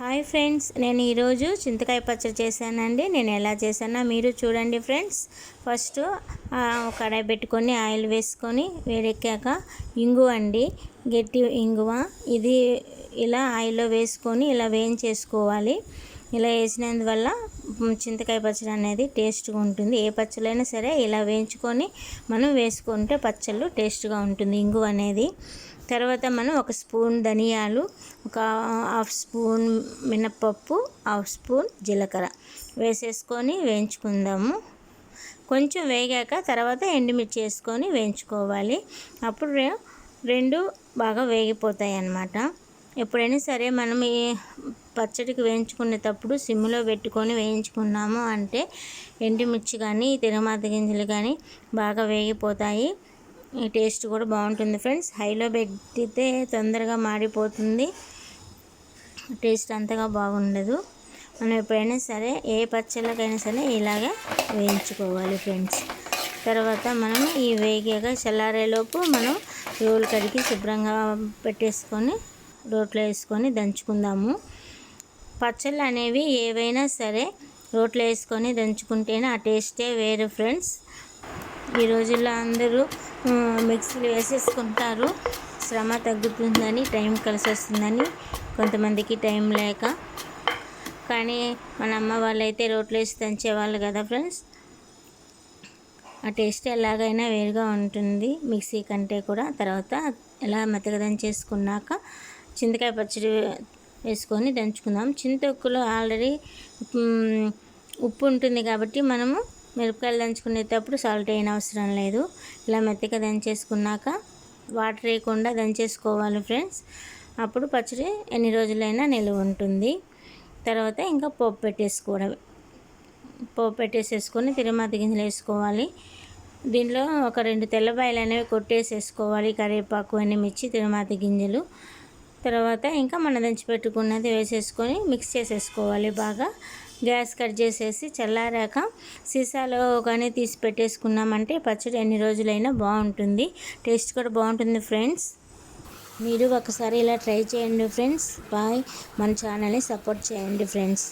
Hi friends నేను ఈరోజు చింతకాయ పచ్చడి చేశానండి. నేను ఎలా చేశానో మీరు చూడండి ఫ్రెండ్స్. ఫస్ట్ కడాయి పెట్టుకొని ఆయిల్ వేసుకొని వేడెక్కాక ఇంగువ అండి. గట్టి ఇంగువ. ఇది ఇలా ఆయిల్లో వేసుకొని ఇలా వేయించేసుకోవాలి. ఇలా వేసినందువల్ల చింతకాయ పచ్చడి అనేది టేస్ట్గా ఉంటుంది. ఏ పచ్చళ్ళైనా సరే ఇలా వేయించుకొని మనం వేసుకుంటే పచ్చళ్ళు టేస్ట్గా ఉంటుంది ఇంగువ అనేది. తర్వాత మనం ఒక స్పూన్ ధనియాలు ఒక హాఫ్ స్పూన్ మినప్పప్పు హాఫ్ స్పూన్ జీలకర్ర వేసేసుకొని వేయించుకుందాము. కొంచెం వేగాక తర్వాత ఎండుమిర్చి వేసుకొని వేయించుకోవాలి. అప్పుడు రెండు బాగా వేగిపోతాయి అన్నమాట. ఎప్పుడైనా సరే మనం ఈ పచ్చడికి వేయించుకునేటప్పుడు సిమ్లో పెట్టుకొని వేయించుకున్నాము అంటే ఎండుమిర్చి కానీ తిరుమాత గింజలు కానీ బాగా వేగిపోతాయి. ఈ టేస్ట్ కూడా బాగుంటుంది ఫ్రెండ్స్. హైలో పెట్టితే తొందరగా మాడిపోతుంది. టేస్ట్ అంతగా బాగుండదు. మనం ఎప్పుడైనా సరే ఏ పచ్చళ్ళకైనా సరే ఇలాగే వేయించుకోవాలి ఫ్రెండ్స్. తర్వాత మనం ఈ వేగాక చల్లారేలోపు మనం రోలు కడిగి శుభ్రంగా పెట్టేసుకొని రోట్లో వేసుకొని దంచుకుందాము. పచ్చళ్ళు అనేవి ఏవైనా సరే రోట్లో వేసుకొని దంచుకుంటేనే ఆ టేస్టే వేరు ఫ్రెండ్స్. ఈ రోజుల్లో అందరూ మిక్సీలు వేసేసుకుంటారు. శ్రమ తగ్గుతుందని టైం కలిసి వస్తుందని కొంతమందికి టైం లేక. కానీ మన అమ్మ వాళ్ళైతే రోట్లో వేసి దంచేవాళ్ళు కదా ఫ్రెండ్స్. ఆ టేస్ట్ ఎలాగైనా వేరుగా ఉంటుంది మిక్సీ కంటే కూడా. తర్వాత ఎలా మెత్తగా దంచేసుకున్నాక చింతకాయ పచ్చడి వేసుకొని దంచుకుందాం. చింతొక్కులో ఆల్రెడీ ఉప్పు ఉంటుంది కాబట్టి మనము మిరపకాయలు దంచుకునేటప్పుడు సాల్ట్ అయిన అవసరం లేదు. ఇలా మెత్తగా దంచేసుకున్నాక వాటర్ వేయకుండా దంచేసుకోవాలి ఫ్రెండ్స్. అప్పుడు పచ్చడి ఎన్ని రోజులైనా నిల్వ ఉంటుంది. తర్వాత ఇంకా పోపు పెట్టేసుకోవడం పోపు పెట్టేసేసుకొని తిరుమతి గింజలు వేసుకోవాలి. దీనిలో ఒక రెండు తెల్లబాయలు అనేవి కొట్టేసేసుకోవాలి. కరివేపాకు మిర్చి తిరుమతి గింజలు. తర్వాత ఇంకా మన దంచి పెట్టుకున్నది వేసేసుకొని మిక్స్ చేసేసుకోవాలి బాగా. గ్యాస్ కట్ చేసేసి చల్లారాక సీసాలో కానీ తీసి పెట్టేసుకున్నామంటే పచ్చడి ఎన్ని రోజులైనా బాగుంటుంది. టేస్ట్ కూడా బాగుంటుంది ఫ్రెండ్స్. మీరు ఒకసారి ఇలా ట్రై చేయండి ఫ్రెండ్స్. బాయ్. మన ఛానల్ని సపోర్ట్ చేయండి ఫ్రెండ్స్.